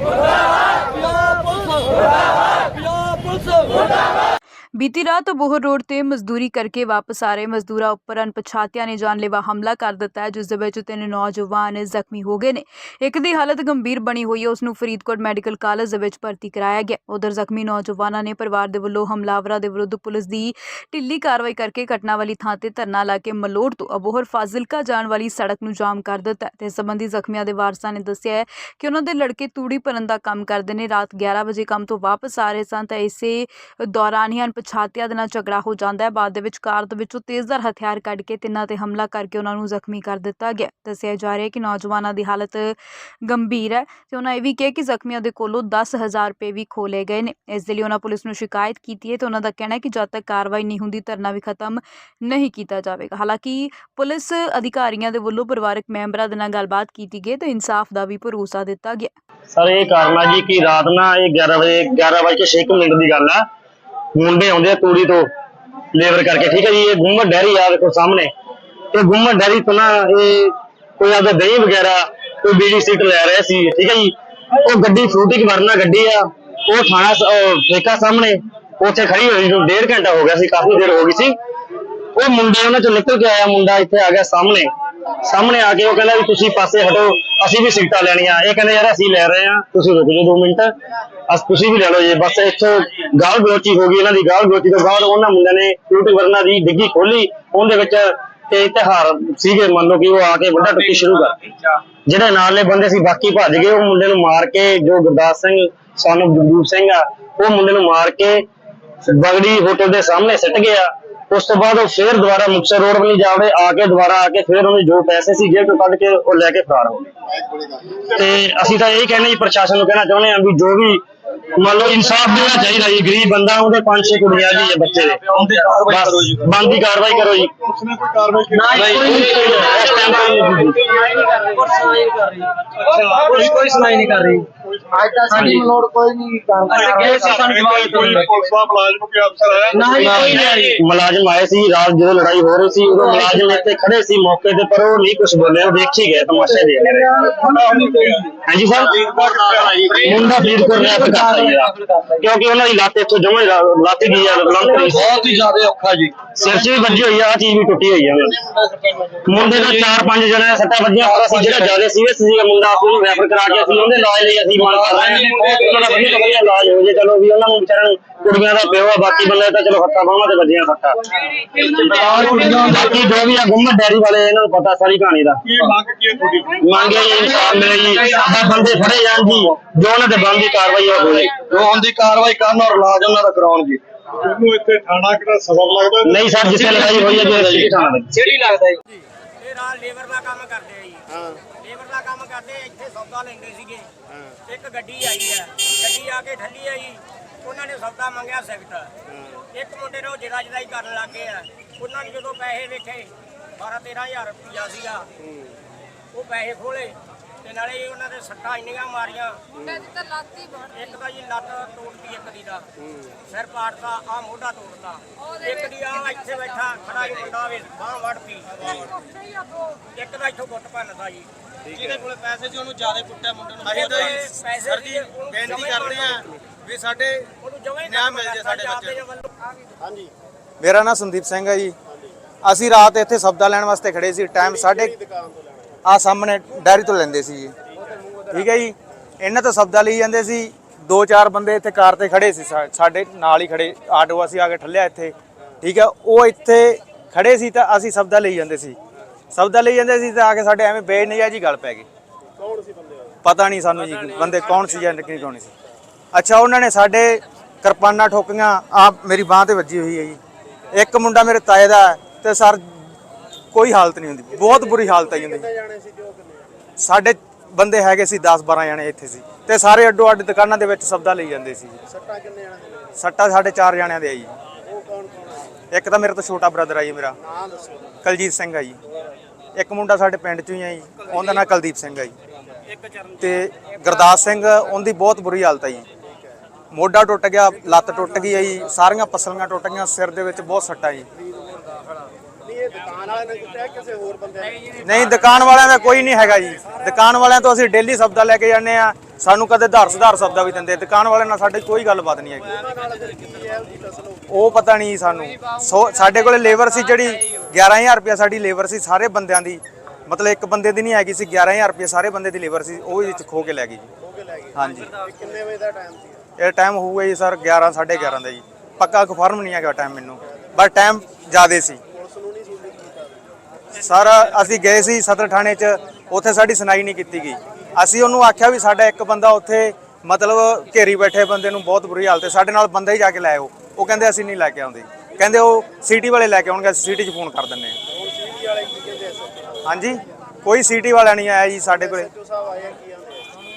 Go! ਬੀਤੀ ਰਾਤ ਬੋਹਰ road ਤੇ ਮਜ਼ਦੂਰੀ ਕਰਕੇ ਵਾਪਸ ਆ ਰਹੇ ਮਜ਼ਦੂਰਾਂ ਉੱਪਰ ਅਣਪਛਾਤਿਆਂ ਨੇ ਜਾਨਲੇਵਾ ਹਮਲਾ ਕਰ ਦਿੱਤਾ ਹੈ, ਜਿਸ ਦੇ ਵਿੱਚ ਤਿੰਨ ਨੌਜਵਾਨ ਜ਼ਖਮੀ ਹੋ ਗਏ ਨੇ। ਇੱਕ ਦੀ ਹਾਲਤ ਗੰਭੀਰ ਬਣੀ ਹੋਈ ਹੈ ਉਸ ਨੂੰ ਫਰੀਦਕੋਟ ਮੈਡੀਕਲ ਕਾਲਜ ਦੇ ਵਿੱਚ ਭਰਤੀ ਕਰਾਇਆ ਗਿਆ। ਉਧਰ ਜ਼ਖਮੀ ਨੌਜਵਾਨਾਂ ਨੇ ਪਰਿਵਾਰ ਦੇ ਵੱਲੋਂ ਹਮਲਾਵਰਾਂ ਦੇ ਵਿਰੁੱਧ ਪੁਲਿਸ ਦੀ ਢਿੱਲੀ ਕਾਰਵਾਈ ਕਰਕੇ ਘਟਨਾ ਵਾਲੀ ਥਾਂ ਤੇ ਧਰਨਾ ਲਾ ਕੇ ਮਲੋੜ ਤੋਂ ਅਬੋਹਰ ਫਾਜ਼ਿਲਕਾ ਜਾਣ ਵਾਲੀ ਸੜਕ ਨੂੰ ਜਾਮ ਕਰ ਦਿੱਤਾ ਹੈ। ਤੇ ਇਸ ਸੰਬੰਧੀ ਜ਼ਖਮੀਆਂ ਦੇ ਵਾਰਸਾਂ ਨੇ ਦੱਸਿਆ ਹੈ ਕਿ ਉਹਨਾਂ ਦੇ ਲੜਕੇ ਤੂੜੀ ਭਰਨ ਦਾ ਕੰਮ ਕਰਦੇ ਨੇ। ਰਾਤ 11 ਵਜੇ ਕੰਮ ਤੋਂ ਵਾਪਸ ਆ ਰਹੇ ਸਨ, ਤਾਂ ਇਸੇ ਦੌਰਾਨ ਹੀ ਅਣਪਛਾਤਿਆਂ ਦੇ ਨਾਲ ਝਗੜਾ ਹੋ ਜਾਂਦਾ ਹੈ। ਬਾਅਦ ਦੇ ਵਿੱਚ ਕਾਰ ਦੇ ਵਿੱਚੋਂ ਤੇਜ਼ਧਾਰ ਹਥਿਆਰ ਕੱਢ ਕੇ ਤਿੰਨਾਂ ਤੇ ਹਮਲਾ ਕਰਕੇ ਉਹਨਾਂ ਨੂੰ ਜ਼ਖਮੀ ਕਰ ਦਿੱਤਾ ਗਿਆ ਦੱਸਿਆ ਜਾ ਰਿਹਾ ਹੈ ਕਿ ਨੌਜਵਾਨਾਂ ਦੀ ਹਾਲਤ ਗੰਭੀਰ ਹੈ ਤੇ ਉਹਨਾਂ ਇਹ ਵੀ ਕਿਹਾ ਕਿ ਜ਼ਖਮੀਆਂ ਦੇ ਕੋਲੋਂ 10000 ਰੁਪਏ ਵੀ ਖੋਹ ਗਏ ਨੇ। ਇਸ ਦੇ ਲਈ ਉਹਨਾਂ ਪੁਲਿਸ ਨੂੰ ਸ਼ਿਕਾਇਤ ਕੀਤੀ ਹੈ ਤੇ ਉਹਨਾਂ ਦਾ ਕਹਿਣਾ ਹੈ ਕਿ ਜਦ ਤੱਕ ਕਾਰਵਾਈ ਨਹੀਂ ਹੁੰਦੀ, ਧਰਨਾ ਵੀ ਖਤਮ ਨਹੀਂ ਕੀਤਾ ਜਾਵੇਗਾ। ਹਾਲਾਂਕਿ ਪੁਲਿਸ ਅਧਿਕਾਰੀਆਂ ਦੇ ਵੱਲੋਂ ਪਰਿਵਾਰਕ ਮੈਂਬਰਾਂ ਦੇ ਨਾਲ ਗੱਲਬਾਤ ਕੀਤੀ ਗਈ ਤੇ ਇਨਸਾਫ ਦਾ ਵੀ ਭਰੋਸਾ ਦਿੱਤਾ ਗਿਆ ਸਰ, ਇਹ ਕਾਰਨ ਆ ਜੀ ਕਿ ਰਾਤ ਨਾ ਇਹ 11 ਵਜੇ 11 ਵਜੇ ਛੇ ਮਿੰਟ ਦੀ ਗੱਲ ਆ। ਮੁੰਡੇ ਆਉਂਦੇ ਆ ਤੂੜੀ ਤੋਂ ਲੇਬਰ ਕਰਕੇ, ਠੀਕ ਹੈ ਜੀ, ਇਹ ਗੁੰਮਟ ਡੈਰੀ ਆ, ਦੇਖੋ ਸਾਹਮਣੇ। ਇਹ ਗੁੰਮਟ ਡੈਰੀ ਤੋਂ ਨਾ ਇਹ ਕੋਈ ਆਪਦਾ ਦਹੀਂ ਵਗੈਰਾ, ਕੋਈ ਬੀੜੀ ਸੀਟ ਲੈ ਰਿਹਾ ਸੀ, ਠੀਕ ਹੈ ਜੀ। ਉਹ ਗੱਡੀ ਫਰੂਟੀ ਕੀ ਗੱਡੀ ਆ, ਉਹ ਥਾਣਾ ਠੇਕਾ ਸਾਹਮਣੇ, ਉੱਥੇ ਖੜੀ ਹੋਈ ਨੂੰ ਡੇਢ ਘੰਟਾ ਹੋ ਗਿਆ ਸੀ, ਕਾਫੀ ਦੇਰ ਹੋ ਗਈ ਸੀ। ਉਹ ਮੁੰਡੇ ਉਹਨਾਂ ਚੋਂ ਨਿਕਲ ਕੇ ਆਇਆ, ਮੁੰਡਾ ਇੱਥੇ ਆ ਗਿਆ ਸਾਹਮਣੇ। ਸਾਹਮਣੇ ਆ ਕੇ ਉਹ ਕਹਿੰਦਾ ਵੀ ਤੁਸੀਂ ਪਾਸੇ ਹਟੋ, ਅਸੀਂ ਵੀ ਸੀਟਾਂ ਲੈਣੀਆਂ। ਇਹ ਕਹਿੰਦੇ, ਯਾਰ ਅਸੀਂ ਲੈ ਰਹੇ ਹਾਂ, ਤੁਸੀਂ ਰੁਕ ਜਾਓ 2 ਮਿੰਟ। ਅਸ, ਤੁਸੀਂ ਵੀ ਲੈ ਲਓ ਜੀ, ਬਸ ਇੱਥੋਂ ਗਾਲ ਗਲੋਚੀ ਹੋ ਗਈ, ਇਹਨਾਂ ਦੀ ਗਾਲ ਗਲੋਚੀ ਤੋਂ ਬਾਅਦ ਉਹਨਾਂ ਮੁੰਡਿਆਂ ਨੇ ਟੂਟੀ ਦੀ ਡਿੱਗੀ ਖੋਲੀ ਉਹਦੇ ਵਿੱਚ ਤੇ ਤਿਹਾਰ ਸੀਗੇ, ਮੰਨ ਲਓ ਕਿ ਉਹ ਆ ਕੇ ਵੱਡਾ ਟੁੱਟੀ ਸ਼ੁਰੂ ਕਰ ਜਿਹੜੇ ਨਾਲੇ ਬੰਦੇ ਸੀ, ਬਾਕੀ ਭੱਜ ਗਏ, ਉਹ ਮੁੰਡੇ ਨੂੰ ਮਾਰ ਕੇ, ਜੋ ਗੁਰਦਾਸ ਸਿੰਘ, ਸਾਨੂੰ ਜਗਦੂਪ ਸਿੰਘ ਆ, ਉਹ ਮੁੰਡੇ ਨੂੰ ਮਾਰ ਕੇ ਬਗੜੀ ਹੋਟਲ ਦੇ ਸਾਹਮਣੇ ਸਿੱਟ ਗਿਆ। ਉਸ ਤੋਂ ਬਾਅਦ ਉਹ ਫੇਰ ਦੁਬਾਰਾ ਮੁਕਤਸਰ ਰੋਡ ਵੱਲ ਜਾਵੇ ਆ ਕੇ ਦੁਬਾਰਾ ਆ ਕੇ ਫੇਰ ਉਹਨੇ ਜੋ ਪੈਸੇ ਸੀ ਜੇਬ ਤੋਂ ਕੱਢ ਕੇ ਉਹ ਲੈ ਕੇ ਫਰਾਰ ਹੋ ਗਏ। ਤੇ ਅਸੀਂ ਤਾਂ ਇਹ ਕਹਿੰਦੇ ਜੀ ਪ੍ਰਸ਼ਾਸਨ ਨੂੰ ਕਹਿਣਾ ਚਾਹੁੰਦੇ ਹਾਂ ਵੀ ਜੋ ਵੀ ਮੰਨ ਲਓ ਇਨਸਾਫ ਦੇਣਾ ਚਾਹੀਦਾ ਜੀ ਗਰੀਬ ਬੰਦਾ ਉਹਦੇ ਪੰਜ ਛੇ ਕੁੜੀਆਂ ਜੀ ਇਹ ਬੱਚੇ ਦੇ। ਬਸ ਬਣਦੀ ਕਾਰਵਾਈ ਕਰੋ ਜੀ। ਉਸਨੇ ਕੋਈ ਕਾਰਵਾਈ ਕੀਤੀ? ਨਹੀਂ ਇਸ ਟਾਈਮ ਪੁਲਿਸ ਕੋਈ ਸੁਣਾਈ ਨਹੀਂ ਕਰ ਰਹੀ। ਅੱਜ ਤੱਕ ਸਾਡੀ ਮਲੋੜ ਕੋਈ ਨਹੀਂ ਕੰਮ ਕਰ ਗਏ ਸੀ ਸਾਨੂੰ ਜਵਾਬ ਕੋਈ ਪੁਲਿਸ ਦਾ ਮੁਲਾਜ਼ਮ ਕੋਈ ਅਫਸਰ ਹੈ? ਨਹੀਂ ਕੋਈ ਨਹੀਂ ਆਈ ਮੁਲਾਜ਼ਮ ਆਏ ਸੀ ਰਾਤ ਜਦੋਂ ਲੜਾਈ ਹੋ ਰਹੀ ਸੀ ਉਦੋਂ ਮੁਲਾਜ਼ਮ ਇੱਥੇ ਖੜੇ ਸੀ ਮੌਕੇ ਤੇ ਪਰ ਉਹ ਨਹੀਂ ਕੁਝ ਬੋਲੇ ਉਹ ਦੇਖ ਹੀ ਗਏ ਤਮਾਸ਼ਾ ਦੇਖ ਰਹੇ ਹਾਂਜੀ ਸਰ? ਮੁੰਡਾ ਕਰਤਾ ਜੀ ਇਹਦਾ। ਕਿਉਂਕਿ ਉਹਨਾਂ ਦੀ ਲੱਤ ਇੱਥੋਂ ਜਮੇ ਲੱਤ ਗਈ ਆ ਲੰਕ ਰਹੀ ਬਹੁਤ ਹੀ ਜ਼ਿਆਦਾ ਔਖਾ ਜੀ। ਸਿਰ 'ਚ ਵੀ ਵੱਜੀ ਹੋਈ ਆ ਆਹ ਚੀਜ਼ ਵੀ ਟੁੱਟੀ ਹੋਈ ਆ। ਮੁੰਡੇ ਦਾ ਚਾਰ ਪੰਜ ਜਣੇ ਦੇ ਸੱਟਾਂ ਵੱਜੀਆਂ ਹੋਇਆ ਸੀ ਜਿਹੜਾ ਜ਼ਿਆਦਾ ਸੀਰੀਅਸ ਸੀ ਮੁੰਡਾ ਉਹਨੂੰ ਰੈਫਰ ਕਰਾ ਕੇ ਅਸੀਂ ਉਹਦੇ ਇਲਾਜ ਲਈ ਅਸੀਂ ਮੰਗ ਕਰ ਰਹੇ ਹਾਂ ਉਹਨਾਂ ਦਾ ਵਧੀਆ ਤੋਂ ਵਧੀਆ ਇਲਾਜ ਹੋ ਜੇ ਚਲੋ ਵੀ ਉਹਨਾਂ ਨੂੰ ਵਿਚਾਰਿਆਂ ਨੂੰ ਕੁੜੀਆਂ ਦਾ ਪਿਓ ਆ ਬਾਕੀ ਬੰਦੇ ਤਾਂ ਚਲੋ ਹੱਥਾਂ ਬਾਹਾਂ ਤੇ ਵੱਜੀਆਂ ਸੱਟਾਂ। ਚਾਰ ਕੁੜੀਆਂ ਬਾਕੀ ਜੋ ਵੀ ਆ ਗੁੰਮਤ ਡੈਰੀ ਵਾਲੇ ਇਹਨਾਂ ਨੂੰ ਪਤਾ ਸਾਰੀ ਕਹਾਣੀ ਦਾ। ਕੀ ਮੰਗ ਕੀ ਹੈ ਤੁਹਾਡੀ? ਇਨਸਾਫ ਮਿਲੇ ਜੀ ਆਹ ਬੰਦੇ ਫੜੇ ਜਾਣ ਜੀ ਜੋ ਉਹਨਾਂ ਤੇ ਬਣਦੀ ਕਾਰਵਾਈ ਹੋਵੇ ਜੋ ਹੁੰਦੀ ਕਾਰਵਾਈ ਕਰਨ ਔਰ ਇਲਾਜ ਉਹਨਾਂ ਦਾ ਕਰਾਉਣ ਜੀ ਉਹਨੂੰ ਇੱਥੇ ਥਾਣਾ ਕਿਹੜਾ ਸਬਬ ਲੱਗਦਾ? ਨਹੀਂ ਸਰ ਜਿੱਥੇ ਲੜਾਈ ਹੋਈ ਹੈ ਜੇ ਥਾਣਾ ਦੇ ਜਿਹੜੀ ਲੱਗਦਾ ਜੀ। ਇਹ ਰਾਤ ਲੇਬਰ ਦਾ ਕੰਮ ਕਰਦੇ ਆ ਜੀ। ਹਾਂ। ਲੇਬਰ ਦਾ ਕੰਮ ਕਰਦੇ ਇੱਥੇ ਸੌਦਾ ਲੈਂਦੇ ਸੀਗੇ। ਇੱਕ ਗੱਡੀ ਆਈ ਆ। ਗੱਡੀ ਆ ਕੇ ਠੱਲੀ ਆ ਜੀ। ਉਹਨਾਂ ਨੇ ਸੌਦਾ ਮੰਗਿਆ ਸਿਗਟ ਇੱਕ ਮੁੰਡੇ ਨੂੰ ਜਿਹੜਾ ਜਿਹੜਾ ਹੀ ਕਰਨ ਲੱਗੇ ਆ। ਉਹਨਾਂ ਨੇ ਜਦੋਂ ਪੈਸੇ ਵੇਖੇ 12 13000 ਰੁਪਇਆ ਸੀਗਾ। ਉਹ ਪੈਸੇ ਖੋਲੇ। ਤੇ ਨਾਲੇ ਹੀ ਉਹਨਾਂ ਦੇ ਸੱਟਾਂ ਇੰਨੀਆਂ ਮਾਰੀਆਂ। ਇੱਕ ਦਾ ਜੀ ਲੱਤ ਤੋੜਤੀ ਇੱਕ ਦੀ ਦਾ ਸਿਰ ਪਾੜਤਾ ਆ ਮੋਢਾ ਤੋੜਤਾ। ਇੱਕ ਦੀ ਆ ਇੱਥੇ ਬੈਠਾ ਖੜਾ ਹੀ ਮੁੰਡਾ ਵੇ ਬਾਹ ਵੜਤੀ ਇੱਕ ਦਾ ਇੱਥੋਂ ਗੁੱਟ ਭੰਨਦਾ ਜੀ। ਜਿਹਦੇ ਕੋਲੇ ਪੈਸੇ ਸੀ ਉਹਨੂੰ ਜ਼ਿਆਦਾ ਕੁੱਟਿਆ ਮੁੰਡੇ ਨੂੰ। ਅਸੀਂ ਤਾਂ ਜੀ ਸਰ ਜੀ ਬੇਨਤੀ ਕਰਦੇ ਆ ਵੀ ਸਾਡੇ ਹੀ ਨਿਆਂ ਮਿਲ ਜੇ ਸਾਡੇ ਬੱਚੇ। ਵੱਲੋਂ। ਮੇਰਾ ਨਾਮ ਸੰਦੀਪ ਸਿੰਘ ਹੈ ਜੀ। ਅਸੀਂ ਰਾਤ ਇੱਥੇ ਸਬਜ਼ਾ ਲੈਣ ਵਾਸਤੇ ਖੜੇ ਸੀ ਟਾਈਮ ਸਾਡੇ ਆ ਸਾਹਮਣੇ ਡੈਰੀ ਤੋਂ ਲੈਂਦੇ ਸੀ ਜੀ। ਠੀਕ ਹੈ ਜੀ। ਇਹਨਾਂ ਤੋਂ ਸਬਜ਼ਾ ਲਈ ਜਾਂਦੇ ਸੀ। ਦੋ ਚਾਰ ਬੰਦੇ ਇੱਥੇ ਕਾਰ ਤੇ ਖੜੇ ਸੀ। ਸਾਡੇ ਨਾਲ ਹੀ ਖੜੇ। ਆਟੋ ਅਸੀਂ ਆ ਕੇ ਠੱਲਿਆ ਇੱਥੇ। ਠੀਕ ਹੈ। ਉਹ ਇੱਥੇ ਖੜੇ ਸੀ ਤਾਂ ਅਸੀਂ ਸਬਦਾ ਲਈ ਜਾਂਦੇ ਸੀ। ਸਬਦਾ ਲਈ ਜਾਂਦੇ ਸੀ ਤਾਂ ਆ ਕੇ ਸਾਡੇ ਐਵੇਂ ਬੇਨਿਆਜੀ ਗੱਲ ਪੈ ਗਈ। ਕੌਣ ਸੀ ਬੰਦੇ ਪਤਾ ਨਹੀਂ ਸਾਨੂੰ ਜੀ, ਬੰਦੇ ਕੌਣ ਸੀ ਜਾਂ ਕਿਹਨੇ ਕੌਣ ਸੀ। ਅੱਛਾ, ਉਹਨਾਂ ਨੇ ਸਾਡੇ ਕਿਰਪਾਨਾਂ ਠੋਕੀਆਂ। ਆ ਮੇਰੀ ਬਾਹ ਤੇ ਵੱਜੀ ਹੋਈ ਹੈ ਜੀ। ਇੱਕ ਮੁੰਡਾ ਮੇਰੇ ਤਾਏ ਦਾ ਹੈ ਤੇ ਸਰ ਕੋਈ ਹਾਲਤ ਨਹੀਂ ਹੁੰਦੀ। ਬਹੁਤ ਬੁਰੀ ਹਾਲਤ ਆਈ ਹੁੰਦੀ। ਸਾਡੇ ਬੰਦੇ ਹੈਗੇ ਸੀ 10 12 ਜਣੇ ਇੱਥੇ ਸੀ। ਤੇ ਸਾਰੇ ਅੱਡੋ ਅੱਡ ਦੁਕਾਨਾਂ ਦੇ ਵਿੱਚ ਸਬਦਾ ਲਈ ਜਾਂਦੇ ਸੀ। ਸੱਟਾਂ ਕਿੰਨੇ ਜਣਿਆਂ ਦੇ ਸੱਟਾਂ ਸਾਡੇ ਚਾਰ ਜਣਿਆਂ ਦੇ ਆ ਜੀ। ਉਹ ਕੌਣ ਕੌਣ ਇੱਕ ਤਾਂ ਮੇਰੇ ਤੋਂ ਛੋਟਾ ਬ੍ਰਦਰ ਆ ਜੀ ਮੇਰਾ। ਨਾਮ ਦੱਸੋ। ਕਲਜੀਤ ਸਿੰਘ ਆ ਜੀ। ਇੱਕ ਮੁੰਡਾ ਸਾਡੇ ਪਿੰਡ ਚੋਂ ਹੀ ਆ ਜੀ। ਉਹਦਾ ਨਾਂ ਕੁਲਦੀਪ ਸਿੰਘ ਆ ਜੀ। ਤੇ ਗੁਰਦਾਸ ਸਿੰਘ ਉਹਦੀ ਬਹੁਤ ਬੁਰੀ ਹਾਲਤ ਆ ਜੀ। ਮੋਢਾ ਟੁੱਟ ਗਿਆ ਲੱਤ ਟੁੱਟ ਗਈ ਆ ਜੀ। ਸਾਰੀਆਂ ਪਸਲੀਆਂ ਟੁੱਟ ਗਈਆਂ ਸਿਰ ਦੇ ਵਿੱਚ ਬਹੁਤ ਸੱਟਾਂ ਜੀ। ਨਹੀਂ ਦੁਕਾਨ ਵਾਲਿਆਂ ਦਾ ਕੋਈ ਨਹੀਂ ਹੈਗਾ ਜੀ। ਦੁਕਾਨ ਵਾਲਿਆਂ ਤੋਂ ਅਸੀਂ ਡੇਲੀ ਸਬਦਾ ਲੈ ਕੇ ਜਾਂਦੇ ਆ ਸਾਨੂੰ ਕਦੇ ਧਾਰ ਸੁਧਾਰ ਸਬਦਾ ਵੀ ਦਿੰਦੇ। ਦੁਕਾਨ ਵਾਲੇ ਨਾਲ ਸਾਡੀ ਕੋਈ ਗੱਲਬਾਤ ਨਹੀਂ ਹੈਗੀ। ਉਹ ਪਤਾ ਨਹੀਂ ਸਾਨੂੰ। ਸਾਡੇ ਕੋਲੇ ਲੇਬਰ ਸੀ ਜਿਹੜੀ 11000 ਰੁਪਇਆ ਸਾਡੀ ਲੇਬਰ ਸੀ ਸਾਰੇ ਬੰਦਿਆਂ ਦੀ। ਮਤਲਬ ਇੱਕ ਬੰਦੇ ਦੀ ਨਹੀਂ ਹੈਗੀ ਸੀ 11000 ਰੁਪਇਆ ਸਾਰੇ ਬੰਦੇ ਦੀ ਲੇਬਰ ਸੀ। ਉਹ ਵਿੱਚ ਖੋ ਕੇ ਲੈ ਗਈ ਜੀ। ਹਾਂਜੀ। ਕਿੰਨੇ ਵਜੇ ਦਾ ਟਾਈਮ ਸੀ? ਇਹ ਟਾਈਮ ਹੋਊਗਾ ਜੀ ਸਰ 11 11:30 ਦਾ ਜੀ। ਪੱਕਾ ਕਨਫਰਮ ਨਹੀਂ ਹੈਗਾ ਟਾਈਮ ਮੈਨੂੰ। ਬਸ ਟਾਈਮ ਜ਼ਿਆਦੇ ਸੀ। ਸਰ ਅਸੀਂ ਗਏ ਸੀ ਸਦਰ ਥਾਣੇ 'ਚ ਉੱਥੇ ਸਾਡੀ ਸੁਣਾਈ ਨਹੀਂ ਕੀਤੀ ਗਈ। ਅਸੀਂ ਉਹਨੂੰ ਆਖਿਆ ਵੀ ਸਾਡਾ ਇੱਕ ਬੰਦਾ ਉੱਥੇ ਮਤਲਬ ਘੇਰੀ ਬੈਠੇ ਬੰਦੇ ਨੂੰ ਬਹੁਤ ਬੁਰੀ ਹਾਲਤ ਹੈ ਸਾਡੇ ਨਾਲ ਬੰਦਾ ਹੀ ਜਾ ਕੇ ਲੈ ਆਓ। ਉਹ ਕਹਿੰਦੇ ਅਸੀਂ ਨਹੀਂ ਲੈ ਕੇ ਆਉਂਦੇ। ਕਹਿੰਦੇ ਉਹ ਸਿਟੀ ਵਾਲੇ ਲੈ ਕੇ ਆਉਣਗੇ ਅਸੀਂ ਸਿਟੀ 'ਚ ਫੋਨ ਕਰ ਦਿੰਨੇ ਆ? ਹਾਂਜੀ? ਕੋਈ ਸਿਟੀ ਵਾਲਾ ਨਹੀਂ ਆਇਆ ਜੀ ਸਾਡੇ ਕੋਲੇ।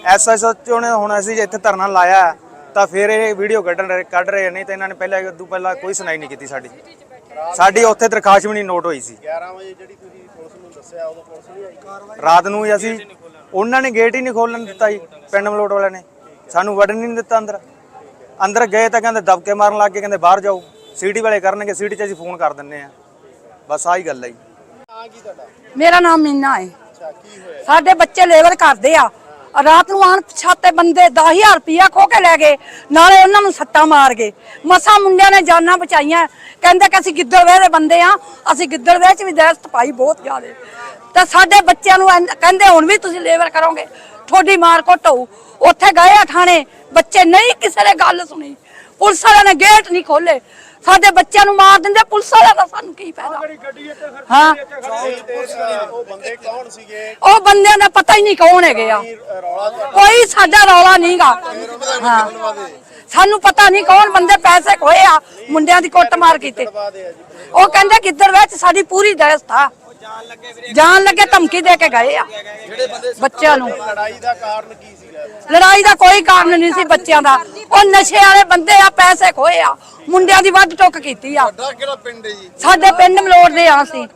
ਐਸਐਸਓ ਨੇ ਹੁਣ ਅਸੀਂ ਇੱਥੇ ਧਰਨਾ ਲਾਇਆ ਤਾਂ ਫਿਰ ਇਹ ਵੀਡੀਓ ਕੱਢਣ ਕੱਢ ਰਹੇ ਨੇ ਤਾਂ ਇਹਨਾਂ ਨੇ ਪਹਿਲਾਂ ਉਦੋਂ ਪਹਿਲਾਂ ਕੋਈ ਸੁਣਾਈ ਨਹੀਂ ਕੀਤੀ ਸਾਡੀ। ਸਾਡੀ ਉੱਥੇ ਦਰਖਾਸਤ ਵੀ ਨਹੀਂ ਨੋਟ ਹੋਈ ਸੀ। 11 ਵਜੇ ਜਿਹੜੀ ਤੁਸੀਂ ਪੁਲਿਸ ਨੂੰ ਦੱਸਿਆ ਉਦੋਂ ਪੁਲਿਸ ਨਹੀਂ ਆਈ। ਰਾਤ ਨੂੰ ਹੀ ਅਸੀਂ ਉਹਨਾਂ ਨੇ ਗੇਟ ਹੀ ਨਹੀਂ ਖੋਲਣ ਦਿੱਤਾ ਜੀ ਪਿੰਡ ਮਲੋਟ ਵਾਲਿਆਂ ਨੇ। ਸਾਨੂੰ ਵੜਨ ਹੀ ਨਹੀਂ ਦਿੱਤਾ ਅੰਦਰ। ਅੰਦਰ ਗਏ ਤਾਂ ਕਹਿੰਦੇ ਦਬਕੇ ਮਾਰਨ ਲੱਗ ਗਏ ਕਹਿੰਦੇ ਬਾਹਰ ਜਾਓ। ਸੀਟੀ ਵਾਲੇ ਕਰਨਗੇ ਸੀਟੀ 'ਚ ਅਸੀਂ ਫੋਨ ਕਰ ਦਿੰਨੇ ਆ ਬਸ ਆਹੀ ਗੱਲ ਹੈ ਜੀ। ਮੇਰਾ ਨਾਮ ਮੀਨਾ ਹੈ। ਸਾਡੇ ਬੱਚੇ ਲੇਬਰ ਕਰਦੇ ਆ। ਰਾਤ ਨੂੰ ਆਣ ਪਛਾਤੇ ਬੰਦੇ 10000 ਰੁਪਇਆ ਖੋ ਕੇ ਲੈ ਗਏ, ਨਾਲੇ ਉਹਨਾਂ ਨੂੰ ਸੱਟਾਂ ਮਾਰ ਗਏ। ਮਸਾ ਮੁੰਡਿਆਂ ਨੇ ਜਾਨਾਂ ਬਚਾਈਆਂ। ਕਹਿੰਦੇ ਕਿ ਅਸੀਂ ਗਿੱਦੜਵੇ ਦੇ ਬੰਦੇ ਆ, ਅਸੀਂ ਗਿੱਦੜਵੇ ਚ ਵੀ ਦਹਿਸ਼ਤ ਪਾਈ ਬਹੁਤ ਜ਼ਿਆਦੇ। ਤੇ ਸਾਡੇ ਬੱਚਿਆਂ ਨੂੰ ਇੰਝ- ਕਹਿੰਦੇ ਹੁਣ ਵੀ ਤੁਸੀਂ ਲੇਬਰ ਕਰੋਗੇ, ਤੁਹਾਡੀ ਮਾਰ ਕੁੱਟ ਉੱਥੇ ਗਏ ਆ ਥਾਣੇ, ਬੱਚੇ ਨਹੀਂ ਕਿਸੇ ਨੇ ਗੱਲ ਸੁਣੀ। ਪੁਲਿਸ ਵਾਲਿਆਂ ਨੇ ਗੇਟ ਨਹੀਂ ਖੋਲੇ ਸਾਡੇ ਬੱਚਿਆਂ ਨੂੰ ਮਾਰ ਦਿੰਦੇ ਪੁਲਿਸ ਵਾਲਿਆਂ ਦਾ ਸਾਨੂੰ ਕੀ ਫਾਇਦਾ? ਹਾਂ। ਉਹ ਬੰਦੇ ਕੌਣ ਸੀਗੇ? ਉਹ ਬੰਦਿਆਂ ਦਾ ਪਤਾ ਹੀ ਨਹੀਂ ਕੌਣ ਹੈਗੇ ਆ। ਕੋਈ ਸਾਡਾ ਰੌਲਾ ਨਹੀਂਗਾ। ਹਾਂ। ਸਾਨੂੰ ਪਤਾ ਨਹੀਂ ਕੌਣ ਬੰਦੇ ਪੈਸੇ ਖੋਏ ਆ ਮੁੰਡਿਆਂ ਦੀ ਕੁੱਟਮਾਰ ਕੀਤੀ। ਉਹ ਕਹਿੰਦੇ ਕਿੱਧਰ ਵਿੱਚ ਸਾਡੀ ਪੂਰੀ ਦਹਿਸ਼ਤ ਆ। ਜਾਨ ਲੱਗੇ ਧਮਕੀ ਦੇ ਕੇ ਗਏ ਆ। ਬੱਚਿਆਂ ਨੂੰ। ਲੜਾਈ ਦਾ ਕਾਰਨ ਕੀ ਸੀਗਾ? ਲੜਾਈ ਦਾ ਕੋਈ ਕਾਰਨ ਨਹੀਂ ਸੀ ਬੱਚਿਆਂ ਦਾ। ਉਹ ਨਸ਼ੇ ਵਾਲੇ ਬੰਦੇ ਆ ਪੈਸੇ ਖੋਏ ਆ। ਮੁੰਡਿਆਂ ਦੀ ਵੱਧ ਟੁੱਕ ਕੀਤੀ ਆ। ਤੁਹਾਡਾ ਕਿਹੜਾ ਪਿੰਡ ਹੈ ਜੀ? ਸਾਡੇ ਪਿੰਡ ਮਲੋੜ ਦੇ ਆ ਸੀ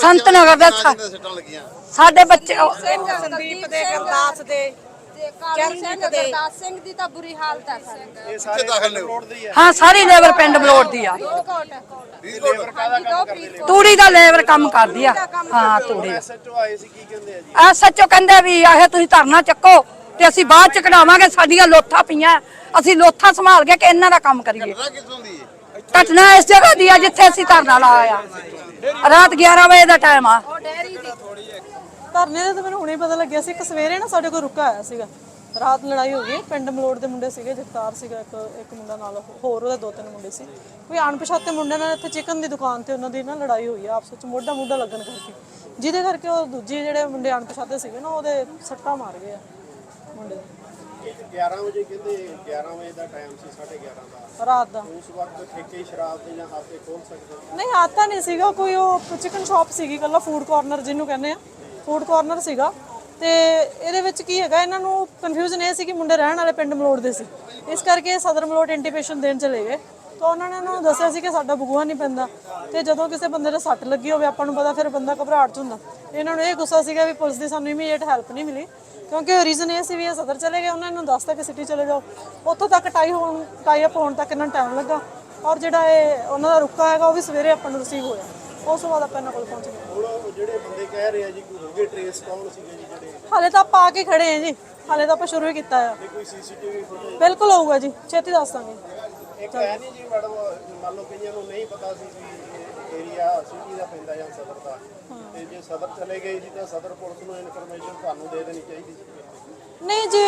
ਸੰਤ ਨਗਰ ਦੇ ਸਾਡੇ ਬੱਚੇ ਸੰਦੀਪ ਦੇ ਗੁਰਦਾਸ ਦੇ ਚਰਨ ਸਿੰਘ ਦੇ। ਗੁਰਦਾਸ ਸਿੰਘ ਦੀ ਤਾਂ ਬੁਰੀ ਹਾਲਤ ਹੈ ਸਰ। ਇਹ ਸਾਰੇ ਦਾਖਲ ਨੇ ਹਾਂ ਸਾਰੀ ਲੇਬਰ ਪਿੰਡ ਮਲੋੜ ਦੀ ਆ। ਲੇਬਰ ਕਾਹਦਾ ਕੰਮ ਕਰਦੇ ਨੇ ਤੂੜੀ ਦਾ ਲੇਬਰ ਕੰਮ ਕਰਦੀ ਆ। ਹਾਂ ਤੂੜੀ। ਦਾ ਐਸਐਚਓ ਆਏ ਸੀ ਕੀ ਕਹਿੰਦੇ ਆ ਜੀ? ਆ ਸੱਚੋ ਕਹਿੰਦੇ ਵੀ ਆਹੇ ਤੁਸੀਂ ਧਰਨਾ ਚੱਕੋ। ਤੇ ਅਸੀਂ ਬਾਅਦ ਚ ਕਢਾਵਾਂਗੇ ਸਾਡੀਆਂ ਲੋਥਾਂ ਪਈਆਂ। ਅਸੀਂ ਲੋਥਾਂ ਸੰਭਾਲ ਕੇ ਕਿ ਇਹਨਾਂ ਦਾ ਕੰਮ ਕਰੀਏ। ਕਿੱਥੋਂ ਦੀ ਘਟਨਾ ਇਸ ਜਗ੍ਹਾ ਦੀ ਆ ਜਿੱਥੇ ਅਸੀਂ ਧਰਨਾ ਲਾਇਆ ਆ। ਰਾਤ 11 ਵਜੇ ਦਾ ਟਾਈਮ ਆ। ਧਰਨੇ ਦਾ ਤਾਂ ਮੈਨੂੰ ਹੁਣੇ ਪਤਾ ਲੱਗਿਆ ਸੀ ਇੱਕ ਸਵੇਰੇ ਨਾ ਸਾਡੇ ਕੋਲ ਰੁਕਾ ਆਇਆ ਸੀਗਾ। ਰਾਤ ਲੜਾਈ ਹੋ ਗਈ ਪਿੰਡ ਮਲੋੜ ਦੇ ਮੁੰਡੇ ਸੀਗੇ ਜਗਤਾਰ ਸੀਗਾ ਇੱਕ ਇੱਕ ਮੁੰਡਾ ਨਾਲ ਹੋਰ ਉਹਦੇ ਦੋ ਤਿੰਨ ਮੁੰਡੇ ਸੀ। ਕੋਈ ਅਣਪਛਾਤੇ ਮੁੰਡੇ ਨਾਲ ਇੱਥੇ ਚਿਕਨ ਦੀ ਦੁਕਾਨ ਤੇ ਉਹਨਾਂ ਦੀ ਨਾ ਲੜਾਈ ਹੋਈ ਆ ਆਪਸ ਵਿੱਚ ਮੋਢਾ ਮੋਢਾ ਲੱਗਣ ਕਰਕੇ। ਜਿਹਦੇ ਕਰਕੇ ਉਹ ਦੂਜੇ ਜਿਹੜੇ ਮੁੰਡੇ ਅਣਪਛਾਤੇ ਸੀਗੇ ਨਾ ਉਹਦੇ ਸੱਟਾਂ ਮਾਰ ਗਏ ਆ। 11 ਵਜੇ ਕਹਿੰਦੇ 11 ਵਜੇ ਦਾ ਟਾਈਮ ਸੀ 11:30 ਦਾ। ਰਾਤ ਦਾ। ਉਸ ਵਕਤ ਠੇਕੇ ਹੀ ਸ਼ਰਾਬ ਦੇ ਜਾਂ ਹਾਤੇ ਖੋਲ ਸਕਦੇ ਨਹੀਂ ਆਤਾ ਨਹੀਂ ਸੀਗਾ ਕੋਈ ਉਹ ਚਿਕਨ ਸ਼ਾਪ ਸੀਗੀ ਕੱਲਾ ਫੂਡ ਕਾਰਨਰ ਜਿਹਨੂੰ ਕਹਿੰਦੇ ਆ। ਫੂਡ ਕਾਰਨਰ ਸੀਗਾ। ਤੇ ਇਹਦੇ ਵਿੱਚ ਕੀ ਹੈਗਾ ਇਹਨਾਂ ਨੂੰ ਕਨਫਿਊਜ਼ਨ ਇਹ ਸੀ ਕਿ ਮੁੰਡੇ ਰਹਿਣ ਵਾਲੇ ਪਿੰਡ ਮਲੋੜ ਦੇ ਸੀ। ਇਸ ਕਰਕੇ ਸਦਰ ਮਲੋੜ ਦੇਣ ਚਲੇ ਗਏ। ਤਾਂ ਉਹਨਾਂ ਨੇ ਦੱਸਿਆ ਸੀ ਕਿ ਸਾਡਾ ਬਗੂਆ ਨਹੀਂ ਪੈਂਦਾ। ਤੇ ਜਦੋਂ ਕਿਸੇ ਬੰਦੇ ਦੇ ਸੱਟ ਲੱਗੀ ਹੋਵੇ ਆਪਾਂ ਨੂੰ ਪਤਾ ਫਿਰ ਬੰਦਾ ਘਬਰਾਹਟ ਚ ਹੁੰਦਾ। ਇਹਨਾਂ ਨੂੰ ਇਹ ਗੁੱਸਾ ਸੀਗਾ ਵੀ ਪੁਲਿਸ ਦੀ ਸਾਨੂੰ ਇਮੀਡੀਏਟ ਹੈਲਪ ਨਹੀਂ ਮਿਲੀ। ਕਿਉਂਕਿ ਰੀਜ਼ਨ ਇਹ ਸੀ ਵੀ ਇਹ ਸਦਰ ਚਲੇ ਗਏ ਉਹਨਾਂ ਨੂੰ ਦੱਸਤਾ ਕਿ ਸਿਟੀ ਚਲੇ ਜਾਓ। ਉੱਥੋਂ ਤੱਕ ਟਾਈ ਹੋਣ ਟਾਈ ਅਪ ਹੋਣ ਤੱਕ ਇਹਨਾਂ ਨੂੰ ਟਾਈਮ ਲੱਗਾ। ਔਰ ਜਿਹੜਾ ਇਹ ਉਹਨਾਂ ਦਾ ਰੁੱਕਾ ਹੈਗਾ ਉਹ ਵੀ ਸਵੇਰੇ ਆਪਾਂ ਨੂੰ ਰਿਸੀਵ ਹੋਇਆ। ਉਸ ਤੋਂ ਬਾਅਦ ਆਪਾਂ ਇਹਨਾਂ ਕੋਲ ਪਹੁੰਚ ਗਏ। ਹੁਣ ਜਿਹੜੇ ਬੰਦੇ ਕਹਿ ਰਹੇ ਆ ਜੀ ਕੋਈ ਹੋਗੇ ਟ੍ਰੇਸ ਕੌਣ ਸੀਗੇ ਜੀ ਜਿਹੜੇ? ਹਾਲੇ ਤਾਂ ਆਪਾਂ ਆ ਕੇ ਖੜੇ ਹਾਂ ਜੀ। ਹਾਲੇ ਤਾਂ ਆਪਾਂ ਸ਼ੁਰੂ ਹੀ ਕੀਤਾ ਆ। ਕੋਈ ਸੀਸੀਟੀਵੀ ਫੁਟੇਜ ਬਿਲਕੁਲ ਹੋਊਗਾ ਜੀ। ਛੇਤੀ ਦੱਸ ਦਾਂਗੇ। ਇੱਕ ਹੈ ਨਹੀਂ ਜੀ ਮੈਡਮ ਮੰਨ ਲਓ ਕਈਆਂ ਨੂੰ ਨਹੀਂ ਪਤਾ ਸੀ ਵੀ ਏਰੀਆ ਸਿਟੀ ਦਾ ਪੈਂਦਾ ਜਾਂ ਸਦਰ ਦਾ। ਤੇ ਜੇ ਸਦਰ ਚਲੇ ਗਏ ਜੀ ਤਾਂ ਸਦਰ ਪੁਲਿਸ ਨੂੰ ਇਨਫੋਰਮੇਸ਼ਨ ਤੁਹਾਨੂੰ ਦੇ ਦੇਣੀ ਚਾਹੀਦੀ ਸੀ। ਨਹੀਂ ਜੇ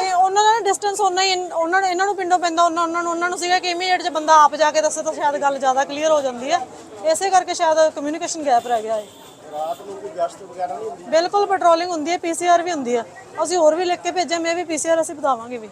ਇਹ ਉਹਨਾਂ ਦਾ ਡਿਸਟੈਂਸ ਉਹਨਾਂ ਹੀ ਉਹਨਾਂ ਇਹਨਾਂ ਨੂੰ ਪਿੰਡੋਂ ਪੈਂਦਾ ਉਹਨਾਂ ਉਹਨਾਂ ਨੂੰ ਉਹਨਾਂ ਨੂੰ ਸੀਗਾ ਕਿ ਇਮੀਡੀਏਟ ਜੇ ਬੰਦਾ ਆਪ ਜਾ ਕੇ ਦੱਸੇ ਤਾਂ ਸ਼ਾਇਦ ਗੱਲ ਜ਼ਿਆਦਾ ਕਲੀਅਰ ਹੋ ਜਾਂਦੀ ਹੈ। ਇਸੇ ਕਰਕੇ ਸ਼ਾਇਦ ਕਮਿਊਨੀਕੇਸ਼ਨ ਗੈਪ ਰਹਿ ਗਿਆ ਹੈ ਰਾਤ ਨੂੰ ਕੋਈ ਗਸ਼ਤ ਵਗੈਰਾ ਨਹੀਂ ਹੁੰਦੀ? ਬਿਲਕੁਲ ਪੈਟਰੋਲਿੰਗ ਹੁੰਦੀ ਹੈ ਪੀਸੀਆਰ ਵੀ ਹੁੰਦੀ ਹੈ। ਅਸੀਂ ਹੋਰ ਵੀ ਲਿਖ ਕੇ ਭੇਜਿਆ ਮੈਂ ਵੀ ਪੀਸੀਆਰ ਅਸੀਂ ਵਧਾਵਾਂਗੇ ਵੀ।